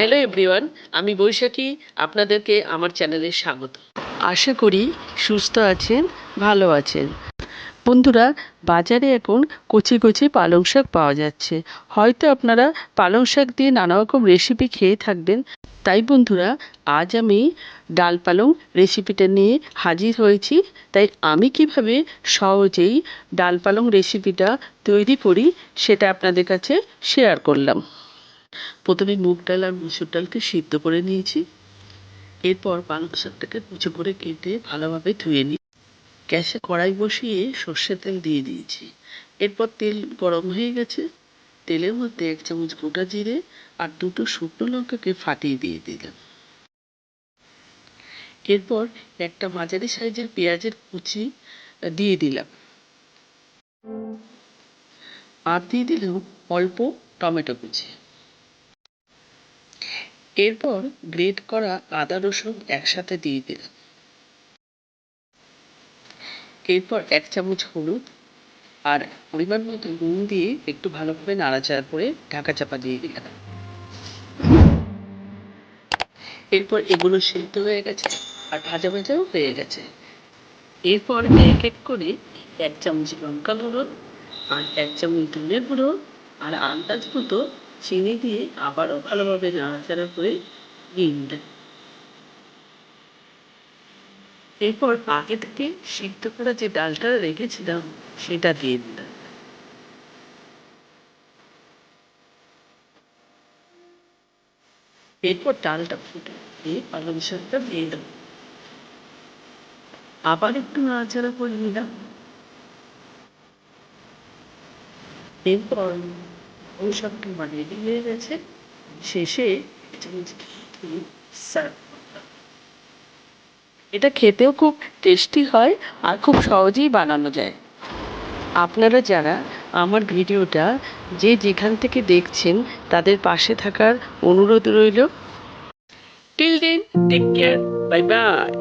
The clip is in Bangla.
হ্যালো এভরিওয়ান, আমি বৈশাখী, আপনাদেরকে আমার চ্যানেলে স্বাগত। আশা করি সুস্থ আছেন, ভালো আছেন। বন্ধুরা, বাজারে এখন কচি কচি পালং শাক পাওয়া যাচ্ছে। হয়তো আপনারা পালং শাক দিয়ে নানা রকম রেসিপি খেয়ে থাকবেন। তাই বন্ধুরা, আজ আমি ডাল পালং রেসিপিটা নিয়ে হাজির হয়েছি। তাই আমি কীভাবে সহজেই ডাল পালং রেসিপিটা তৈরি করি, সেটা আপনাদের কাছে শেয়ার করলাম। প্রথমে মুগ ডাল আর মুসুর ডালকে সিদ্ধ করে নিয়েছি। এরপর পালং শাকটাকে কুচো করে কেটে ভালোভাবে ধুয়ে নিই। গ্যাসে কড়াই বসিয়ে সর্ষের তেল দিয়ে দিয়েছি। এরপর তেল গরম হয়ে গেছে। তেলের মধ্যে এক চামচ গোটা জিরে আর দুটো শুকনো লঙ্কাকে ফাটিয়ে দিয়ে দিলাম। এরপর একটা মাঝারি সাইজের পেঁয়াজের কুচি দিয়ে দিলাম। আর দিয়ে দিলাম অল্প টমেটো কুচি। এরপর গ্রেট করা আদা রসুন একসাথে দিয়ে দিলাম এরপর এক চামচ হলুদ আর পরিমাণ মতো নুন দিয়ে একটু ভালোভাবে নাড়াচাড়া করে ঢাকা চাপা দিয়ে দিলাম এরপর এগুলো সিদ্ধ হয়ে গেছে আর ভাজা ভাজাও হয়ে গেছে। এরপর এক এক করে এক চামচ লঙ্কা গুঁড়ো আর এক চামচ ধনের গুঁড়ো আর আন্দাজ মতো চিনি দিয়ে আবারও ভালোভাবে নাড়াচাড়া করে দিলাম এরপর আগে থেকে সিদ্ধ করা যে ডালটা রেখেছিলাম, সেটা দিয়ে দিলাম এরপর ডালটা ফুটে দিয়ে পালং শাকটা দিয়ে দেবো আবার একটু নাড়াচাড়া করে নিলাম। এরপর ওই সবটা মানে রেডি হয়ে গেছে শেষে এটা খেতেও খুব টেস্টি হয় আর খুব সহজেই বানানো যায়। আপনারা যারা আমার ভিডিওটা যে যেখান থেকে দেখছেন, তাদের পাশে থাকার অনুরোধ রইল। টিল দিন টেক কেয়ার বাই বাই